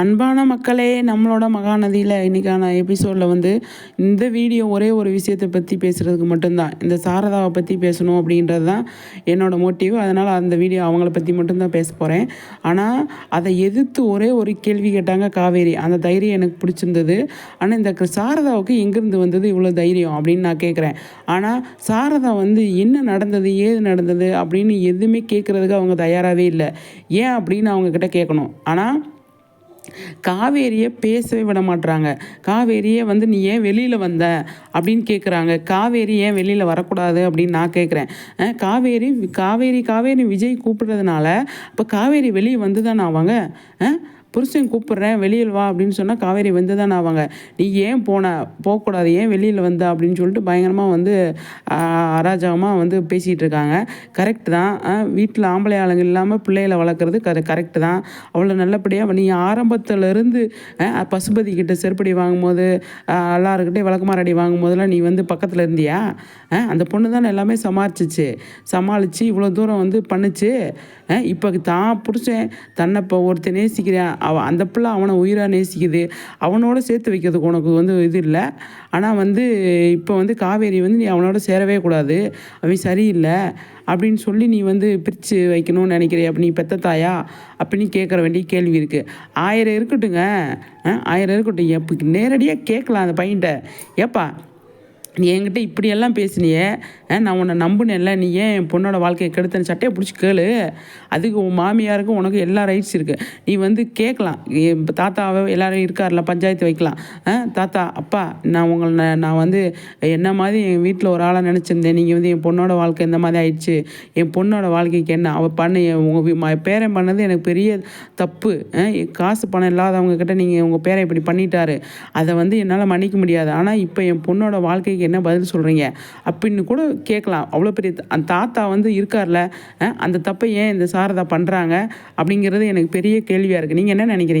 அன்பான மக்களே நம்மளோட மகாநதியில் இன்றைக்கான எபிசோடில் வந்து இந்த வீடியோ ஒரே ஒரு விஷயத்தை பற்றி பேசுகிறதுக்கு மட்டும்தான். இந்த சாரதாவை பற்றி பேசணும் அப்படின்றது தான் என்னோடய மோட்டிவ் அதனால் அந்த வீடியோ அவங்கள பற்றி மட்டும்தான் பேச போகிறேன் ஆனால் அதை எதிர்த்து ஒரே ஒரு கேள்வி கேட்டாங்க காவேரி. அந்த தைரியம் எனக்கு பிடிச்சிருந்தது. ஆனால் இந்த சாரதாவுக்கு எங்கேருந்து வந்தது இவ்வளோ தைரியம் அப்படின்னு நான் கேட்குறேன் ஆனால் சாரதா வந்து என்ன நடந்தது ஏது நடந்தது அப்படின்னு எதுவுமே கேட்குறதுக்கு அவங்க தயாராகவே இல்லை. ஏன் அப்படின்னு அவங்கக்கிட்ட கேட்கணும் ஆனால் காவேரியை பேசவே விட மாட்றாங்க. காவேரியை வந்து நீ ஏன் வெளியில் வந்த? அப்படின்னு கேட்குறாங்க காவேரி ஏன் வெளியில் வரக்கூடாது அப்படின்னு நான் கேட்குறேன் காவேரி காவேரி காவேரி விஜய் கூப்பிடுறதுனால இப்போ காவேரி வெளியே வந்து தானே ஆவாங்க ஆ புருஷன் கூப்பிட்றேன் வெளியில் வா அப்படின்னு சொன்னால் காவேரி வந்து தானே ஆவாங்க. நீ ஏன் போன போகக்கூடாது ஏன் வெளியில் வந்த அப்படின்னு சொல்லிட்டு பயங்கரமாக வந்து அராஜகமாக வந்து பேசிகிட்டு இருக்காங்க. கரெக்ட் தான். வீட்டில் ஆம்பளை ஆளுங்க இல்லாமல் பிள்ளைகளை வளர்க்குறது கரெ கரெக்டு தான். அவ்வளோ நல்லபடியாக நீ ஆரம்பத்துலேருந்து பசுபதி கிட்ட செருப்படி வாங்கும்போது எல்லாருக்கிட்டே விளக்குமாரடி வாங்கும்போதெல்லாம் நீ வந்து பக்கத்தில் இருந்தியா? அந்த பொண்ணு தானே எல்லாமே சமாளிச்சிச்சு. சமாளித்து இவ்வளோ தூரம் வந்து பண்ணுச்சு. இப்போ தான் புருஷன் தன்னை இப்போ ஒருத்தர் நேசிக்கிறேன். அவன் அந்த பிள்ளை அவனை உயிராக நேசிக்குது. அவனோட சேர்த்து வைக்கிறதுக்கு உனக்கு வந்து இது இல்லை. ஆனால் வந்து இப்போ வந்து காவேரி வந்து நீ அவனோட சேரவே கூடாது. அவன் சரியில்லை. அப்படின்னு சொல்லி நீ வந்து பிரித்து வைக்கணும்னு நினைக்கிறே அப்படி நீ பெத்த தாயா? அப்படின்னு கேட்குற வேண்டிய கேள்வி இருக்குது ஆயிரம் இருக்கட்டுங்க. ஆயிரம் இருக்கட்டும். எப்போ நேரடியாக கேட்கலாம் அந்த பையன்கிட்ட ஏப்பா நீ என்கிட்ட இப்படியெல்லாம் பேசினியே நான் உன்னை நம்புனேன்ல நீ ஏன் என் பொண்ணோட வாழ்க்கையை கெடுத்தன சட்டையை பிடிச்சி கேளு. அதுக்கு உன் மாமியாருக்கும் உனக்கு எல்லா ரைட்ஸ் இருக்குது நீ வந்து கேட்கலாம். என் தாத்தாவை எல்லோரும் இருக்கார்ல பஞ்சாயத்து வைக்கலாம். தாத்தா அப்பா நான் உங்களை நான் நான் வந்து என்ன மாதிரி என் வீட்டில் ஒரு ஆளாக நினச்சிருந்தேன். நீங்கள் வந்து என் பொண்ணோட வாழ்க்கை இந்த மாதிரி ஆயிடுச்சு. என் பொண்ணோட வாழ்க்கைக்கு என்ன? அவள் பண்ண உங்கள் பேரன் பண்ணது எனக்கு பெரிய தப்பு. காசு பணம் இல்லாதவங்க கிட்ட நீங்கள் உங்கள் பேரை இப்படி பண்ணிட்டாரு. அதை வந்து என்னால் மன்னிக்க முடியாது. ஆனால் இப்போ என் பொண்ணோட வாழ்க்கைக்கு என்ன பதில் சொல்கிறீங்க அப்படின்னு கூட கேட்கலாம். அவ்வளோ பெரிய அந்த தாத்தா வந்து இருக்கார்ல அந்த தப்பை ஏன் இந்த சாரதா பண்ணுறாங்க அப்படிங்கிறது எனக்கு பெரிய கேள்வியாக இருக்குது நீங்கள் என்ன நினைக்கிறீங்க?